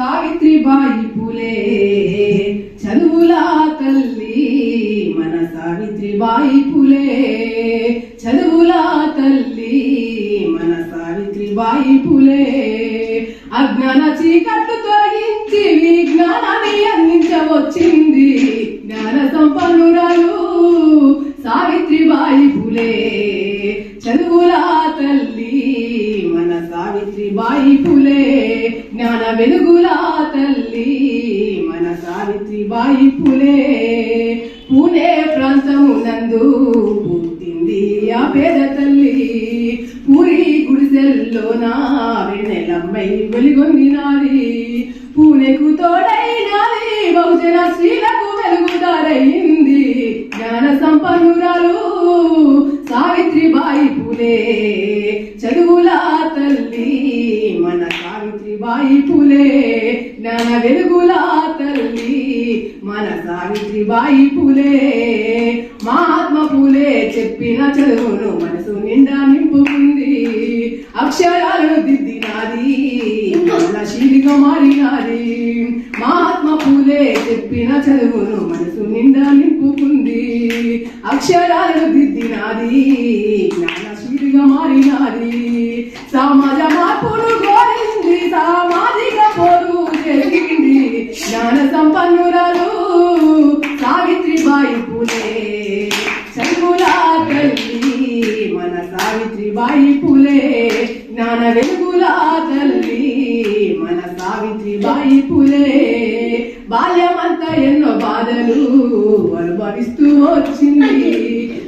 సావిత్రిబాయి పులే. చదువులా తల్లి మన సావిత్రిబాయి పులే. చదువులా తల్లి మన సావిత్రిబాయి పులే. అజ్ఞాన చీకట్లు తొలగించి విజ్ఞానాన్ని అందించవచ్చింది జ్ఞాన సంపన్నురాలు సావిత్రిబాయి పులే. చదువుల తల్లి మన సావిత్రిబాయి పులే జ్ఞాన వెలుగులా తల్లి మన సావిత్రిబాయి పులే. పూణే ప్రాంతము నందు పుట్టింది ఆ పేద తల్లి. పూరి గుడిసెల్లోన వెన్నెలమ్మై వెలుగొందినారి పూణెకు తోడైనారి బహుజన స్త్రీలకు వెలుగుదారయింది జ్ఞాన సంపన్నురాలు సావిత్రిబాయి పులే. చదువుల తల్లి మన సావిత్రిబాయి పులే. జ్ఞాన వెలుగుల తల్లి మన సావిత్రిబాయి పులే. మహాత్మ పులే చెప్పిన చదువును మనసు నిండా నింపుకుంది. అక్షరాలను దిద్దినాది శీలిగా మారినాది. మహాత్మ పూలే చెప్పిన చదువును మనసు నిండా నింపుకుంది. అక్షరాలను దిద్దినాది జ్ఞాన సంపన్నురాలు సావిత్రిబాయి పూలే. చదువుల తల్లి మన సావిత్రిబాయి పూలే. జ్ఞాన వెలుగులా తల్లి మన సావిత్రిబాయి పూలే. బాల్యమంతా ఎన్నో బాధలు అనుభవిస్తూ వచ్చింది.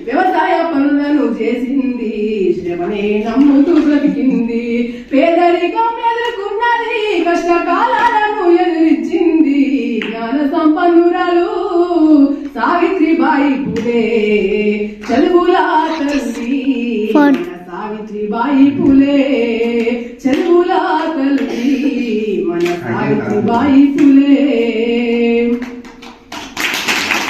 వ్యవసాయ పనులను చేసింది. శ్రమనే నమ్ముతూ బ్రతికింది. పేదరికం ఎదుర్కొన్నది కష్టకాలం సంపన్నురాలు సావిత్రిబాయి పులే చదువుల తల్లి. సావిత్రిబాయి పులే చదువుల తల్లి. మన సావిత్రిబాయి పులే.